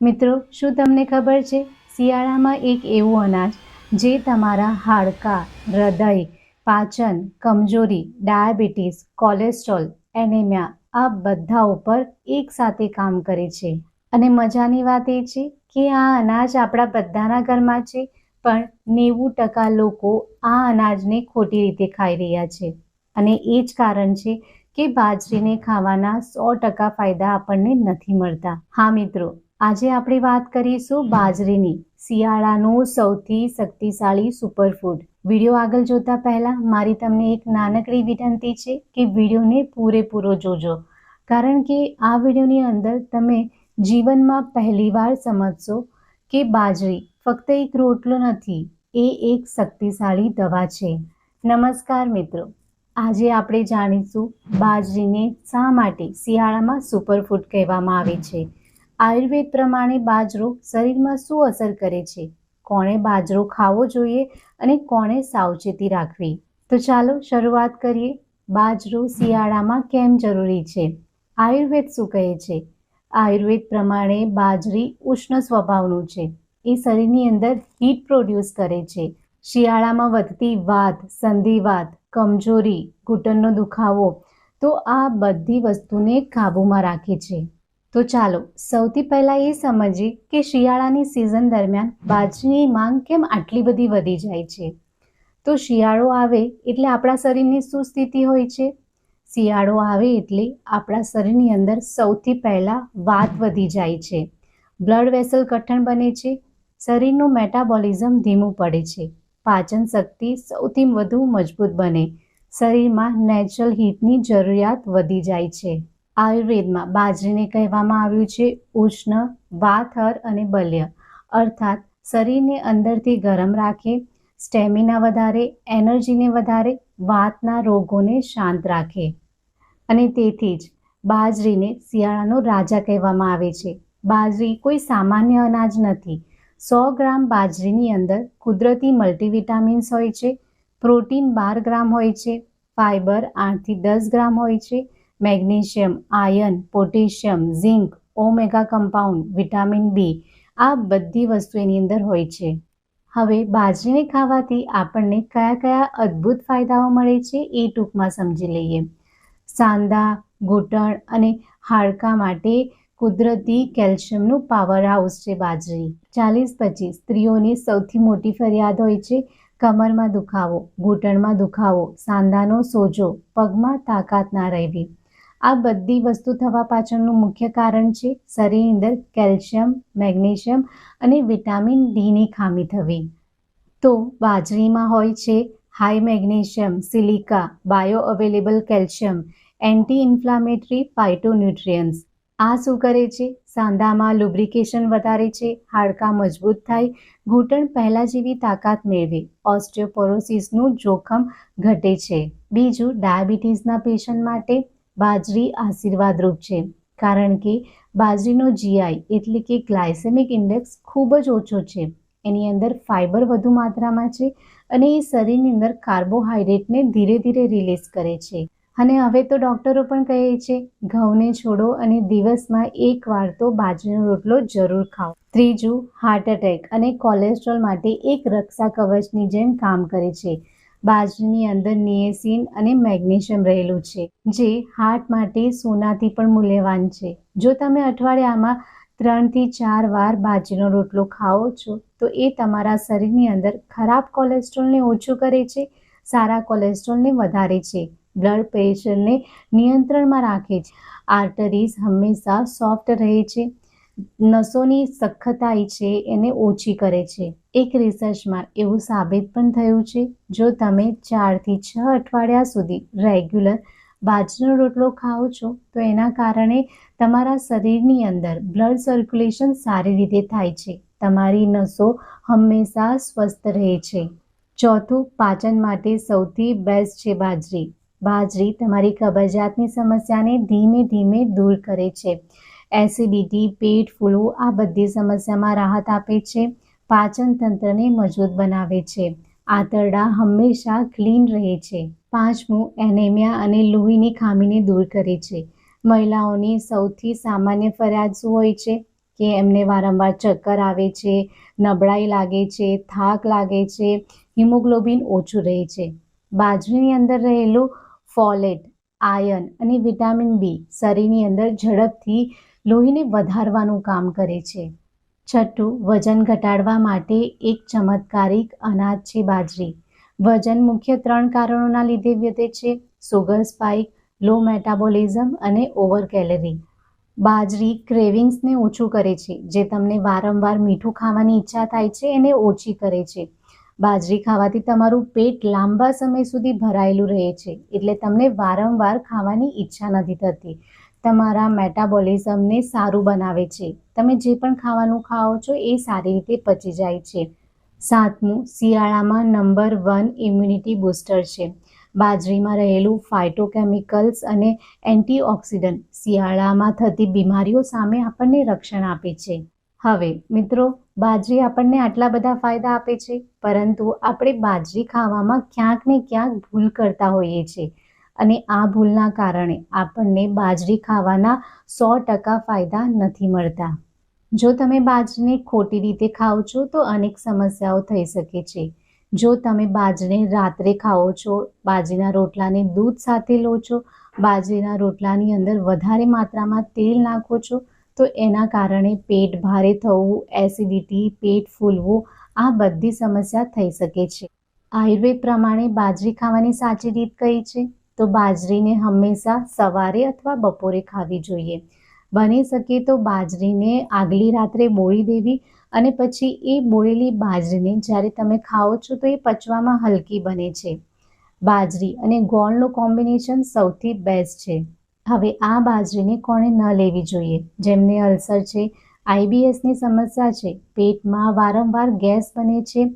મિત્રો, શું તમને ખબર છે? શિયાળામાં એક એવું અનાજ જે તમારા હાડકાં, હૃદય, પાચન, કમજોરી, ડાયાબિટીસ, કોલેસ્ટ્રોલ, એનેમિયા આ બધા ઉપર એકસાથે કામ કરે છે. અને મજાની વાત એ છે કે આ અનાજ આપણા બધાના ઘરમાં છે, પણ નેવું ટકા લોકો આ અનાજને ખોટી રીતે ખાઈ રહ્યા છે. અને એ જ કારણ છે કે બાજરીને ખાવાના સો ટકા ફાયદા આપણને નથી મળતા. હા મિત્રો આજે આપણે વાત કરીશું બાજરીની, શિયાળાનું સૌથી શક્તિશાળી સુપરફૂડ વીડિયો આગળ જોતા પહેલાં મારી તમને એક નાનકડી વિનંતી છે કે વિડીયોને પૂરેપૂરો જોજો. કારણ કે આ વિડીયોની અંદર તમે જીવનમાં પહેલીવાર સમજશો કે બાજરી ફક્ત એક રોટલો નથી, એ એક શક્તિશાળી દવા છે. નમસ્કાર મિત્રો, આજે આપણે જાણીશું બાજરીને શા માટે શિયાળામાં સુપરફૂડ કહેવામાં આવે છે. આયુર્વેદ પ્રમાણે બાજરો શરીરમાં શું અસર કરે છે? કોણે બાજરો ખાવો જોઈએ અને કોણે સાવચેતી રાખવી? તો ચાલો શરૂઆત કરીએ. બાજરો શિયાળામાં કેમ જરૂરી છે? આયુર્વેદ શું કહે છે? આયુર્વેદ પ્રમાણે બાજરી ઉષ્ણ સ્વભાવનું છે. એ શરીરની અંદર હીટ પ્રોડ્યુસ કરે છે. શિયાળામાં વધતી વાત સંધિવાત કમજોરી, ઘૂંટણનો દુખાવો તો આ બધી વસ્તુને કાબૂમાં રાખે છે. તો ચાલો સૌથી પહેલાં એ સમજીએ કે શિયાળાની સિઝન દરમિયાન બાજરીની માંગ કેમ આટલી બધી વધી જાય છે? તો શિયાળો આવે એટલે આપણા શરીરની શું સ્થિતિ હોય છે? શિયાળો આવે એટલે આપણા શરીરની અંદર સૌથી પહેલાં વાત વધી જાય છે. બ્લડ વેસલ કઠણ બને છે. શરીરનું મેટાબોલિઝમ ધીમું પડે છે. પાચન શક્તિ સૌથી વધુ મજબૂત બને. શરીરમાં નેચરલ હીટની જરૂરિયાત વધી જાય છે. આયુર્વેદમાં બાજરીને કહેવામાં આવ્યું છે, ઉષ્ણ, વાથર અને બલ્ય. અર્થાત, શરીરને અંદરથી ગરમ રાખે, સ્ટેમિના વધારે, એનર્જીને વધારે, વાતના રોગોને શાંત રાખે. અને તેથી જ બાજરીને શિયાળાનો રાજા કહેવામાં આવે છે. બાજરી કોઈ સામાન્ય અનાજ નથી. સો ગ્રામ બાજરીની અંદર કુદરતી મલ્ટીવિટામિન્સ હોય છે, પ્રોટીન બાર ગ્રામ હોય છે ફાઇબર આઠથી દસ ગ્રામ હોય છે magnesium iron potassium, zinc, omega compound, vitamin B આ બધી વસ્તુ એની અંદર હોય છે. હવે બાજરીને ખાવાથી આપણને કયા કયા અદ્ભુત ફાયદાઓ મળે છે એ ટૂંકમાં સમજી લઈએ. સાંધા ઘૂંટણ અને હાડકાં માટે કુદરતી કેલ્શિયમનું પાવર હાઉસ છે બાજરી. ચાલીસ પચીસ સ્ત્રીઓની સૌથી મોટી ફરિયાદ હોય છે, કમરમાં દુખાવો, ઘૂંટણમાં દુખાવો સાંધાનો સોજો, પગમાં તાકાત ના રહેવી. આ બધી વસ્તુ થવા પાછળનું મુખ્ય કારણ છે શરીરની અંદર કેલ્શિયમ, મેગ્નેશિયમ અને વિટામિન ડીની ખામી થવી. તો બાજરીમાં હોય છે high magnesium, silica, bio available calcium, anti inflammatory phytonutrients. આ શું કરે છે? સાંધામાં લુબ્રિકેશન વધારે છે, હાડકાં મજબૂત થાય, ઘૂંટણ પહેલાં જેવી તાકાત મેળવે, ઓસ્ટિયોપોરોસિસનું જોખમ ઘટે છે. બીજું ડાયાબિટીસના પેશન્ટ માટે બાજરી આશીર્વાદરૂપ છે. કારણ કે બાજરીનો જીઆઈ એટલે કે ગ્લાયસેમિક ઇન્ડેક્સ ખૂબ જ ઓછો છે. એની અંદર ફાઇબર વધુ માત્રામાં છે અને એ શરીરની અંદર કાર્બોહાઈડ્રેટને ધીરે ધીરે રિલીઝ કરે છે. અને હવે તો ડૉક્ટરો પણ કહે છે, ઘઉંને છોડો અને દિવસમાં એકવાર તો બાજરીનો રોટલો જરૂર ખાઓ. ત્રીજું હાર્ટ એટેક અને કોલેસ્ટ્રોલ માટે એક રક્ષા કવચની જેમ કામ કરે છે. બાજરીની અંદર નિએસિન અને મેગ્નેશિયમ રહેલું છે, જે હાર્ટ માટે સોનાથી પણ મૂલ્યવાન છે. જો તમે અઠવાડિયામાં ત્રણથી ચાર વાર બાજરીનો રોટલો ખાઓ છો, તો એ તમારા શરીરની અંદર ખરાબ કોલેસ્ટ્રોલને ઓછું કરે છે, સારા કોલેસ્ટ્રોલને વધારે છે, બ્લડ પ્રેશરને નિયંત્રણમાં રાખે છે. આર્ટરીઝ હંમેશા સોફ્ટ રહે છે નસોની સખતાઈ છે એને ઓછી કરે છે. એક રિસર્ચમાં એવું સાબિત પણ થયું છે, જો તમે ચારથી છ અઠવાડિયા સુધી રેગ્યુલર બાજરીનો રોટલો ખાઓ છો, તો એના કારણે તમારા શરીરની અંદર બ્લડ સર્ક્યુલેશન સારી રીતે થાય છે. તમારી નસો હંમેશા સ્વસ્થ રહે છે. ચોથું, પાચન માટે સૌથી બેસ્ટ છે બાજરી. બાજરી તમારી કબજિયાતની સમસ્યાને ધીમે ધીમે દૂર કરે છે. એસિડિટી, પેટ ફૂલવું, આ બધી સમસ્યામાં રાહત આપે છે. પાચન તંત્રને મજબૂત બનાવે છે. આંતરડા હંમેશા ક્લીન રહે છે. પાંચમું, એનેમિયા અને લોહીની ખામીને દૂર કરે છે. મહિલાઓની સૌથી સામાન્ય ફરિયાદ શું હોય છે? કે એમને વારંવાર ચક્કર આવે છે, નબળાઈ લાગે છે, થાક લાગે છે, હિમોગ્લોબિન ઓછું રહે છે. બાજરીની અંદર રહેલું ફોલેટ, આયર્ન અને વિટામિન બી શરીરની અંદર ઝડપથી લોહીને વધારવાનું કામ કરે છે. છઠ્ઠું, વજન ઘટાડવા માટે એક ચમત્કારિક અનાજ છે બાજરી. વજન મુખ્ય ત્રણ કારણોના લીધે વધે છે. સુગર સ્પાઇક લો મેટાબોલિઝમ અને ઓવર કેલરી બાજરી ક્રેવિંગ્સને ઓછું કરે છે, જે તમને વારંવાર મીઠું ખાવાની ઈચ્છા થાય છે એને ઓછી કરે છે. બાજરી ખાવાથી તમારું પેટ લાંબા સમય સુધી ભરાયેલું રહે છે, એટલે તમને વારંવાર ખાવાની ઈચ્છા નથી થતી. તમારા મેટાબોલિઝમને સારું બનાવે છે. તમે જે પણ ખાવાનું ખાઓ છો એ સારી રીતે પચી જાય છે. સાતમું, શિયાળામાં નંબર વન ઇમ્યુનિટી બૂસ્ટર છે. બાજરીમાં રહેલું ફાઇટોકેમિકલ્સ અને એન્ટીઓક્સિડન્ટ શિયાળામાં થતી બીમારીઓ સામે આપણને રક્ષણ આપે છે. હવે, મિત્રો, બાજરી આપણને આટલા બધા ફાયદા આપે છે, પરંતુ આપણે બાજરી ખાવામાં ક્યાંક ને ક્યાંક ભૂલ કરતા હોઈએ છીએ. અને આ ભૂલના કારણે આપણને બાજરી ખાવાના સો ટકા ફાયદા નથી મળતા. જો તમે બાજરીને ખોટી રીતે ખાઓ છો, તો અનેક સમસ્યાઓ થઈ શકે છે. જો તમે બાજરીને રાત્રે ખાઓ છો, બાજરીના રોટલાને દૂધ સાથે લો છો, બાજરીના રોટલાની અંદર વધારે માત્રામાં તેલ નાખો છો, તો એના કારણે પેટ ભારે થવું, એસિડિટી, પેટ ફૂલવું, આ બધી સમસ્યા થઈ શકે છે. આયુર્વેદ પ્રમાણે બાજરી ખાવાની સાચી રીત કઈ છે? તો બાજરીને હંમેશા સવારે અથવા બપોરે ખાવી જોઈએ. બની શકે તો બાજરીને આગલી રાત્રે બોળી દેવી અને પછી એ બોળેલી બાજરીને જ્યારે તમે ખાઓ છો તો એ પચવામાં હલકી બને છે. બાજરી અને ગોળનું કોમ્બિનેશન સૌથી બેસ્ટ છે. હવે આ બાજરીને કોણે ન લેવી જોઈએ? જેમને અલ્સર છે આઈબીએસની સમસ્યા છે, પેટમાં વારંવાર ગેસ બને છે,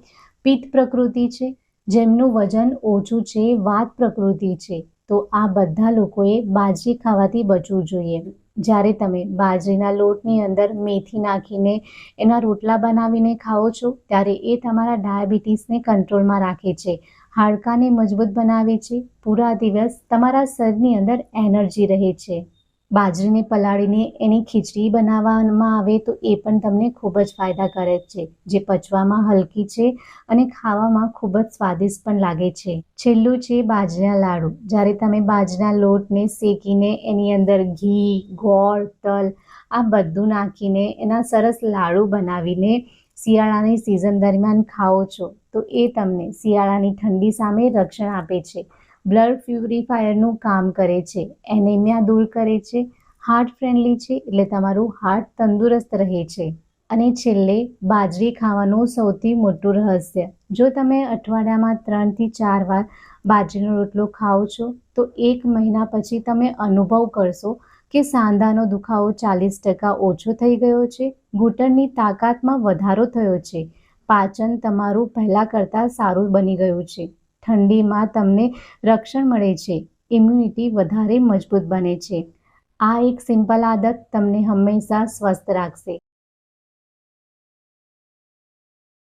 પિત્ત પ્રકૃતિ છે જેમનું વજન ઓછું છે, વાત પ્રકૃતિ છે, તો આ બધા લોકોએ બાજરી ખાવાથી બચવું જોઈએ. જ્યારે તમે બાજરીના લોટની અંદર મેથી નાખીને એના રોટલા બનાવીને ખાઓ છો, ત્યારે એ તમારા ડાયાબિટીસને કંટ્રોલમાં રાખે છે, હાડકાને મજબૂત બનાવે છે, પૂરા દિવસ તમારા શરીરની અંદર એનર્જી રહે છે. બાજરીને પલાળીને એની ખીચડી બનાવવામાં આવે તો એ પણ તમને ખૂબ જ ફાયદા કરે છે. જે પચવામાં હલકી છે અને ખાવામાં ખૂબ જ સ્વાદિષ્ટ પણ લાગે છે. છેલ્લું છે બાજરા લાડુ. જ્યારે તમે બાજરા લોટને શેકીને એની અંદર ઘી, ગોળ, તલ, આ બધું નાખીને એના સરસ લાડુ બનાવીને શિયાળાની સિઝન દરમિયાન ખાઓ છો તો એ તમને શિયાળાની ઠંડી સામે રક્ષણ આપે છે. બ્લડ પ્યુરિફાયરનું કામ કરે છે. એનેમિયા દૂર કરે છે. હાર્ટ ફ્રેન્ડલી છે એટલે તમારું હાર્ટ તંદુરસ્ત રહે છે. અને છેલ્લે, બાજરી ખાવાનું સૌથી મોટું રહસ્ય. જો તમે અઠવાડિયામાં ત્રણથી ચાર વાર બાજરીનો રોટલો ખાઓ છો, તો એક મહિના પછી તમે અનુભવ કરશો કે સાંધાનો દુખાવો ચાલીસ ટકા ઓછો થઈ ગયો છે. ઘૂંટણની તાકાતમાં વધારો થયો છે. પાચન તમારું પહેલાં કરતાં સારું બની ગયું છે. ઠંડીમાં તમને રક્ષણ મળે છે. ઇમ્યુનિટી વધારે મજબૂત બને છે. આ એક સિમ્પલ આદત તમને હંમેશા સ્વસ્થ રાખશે.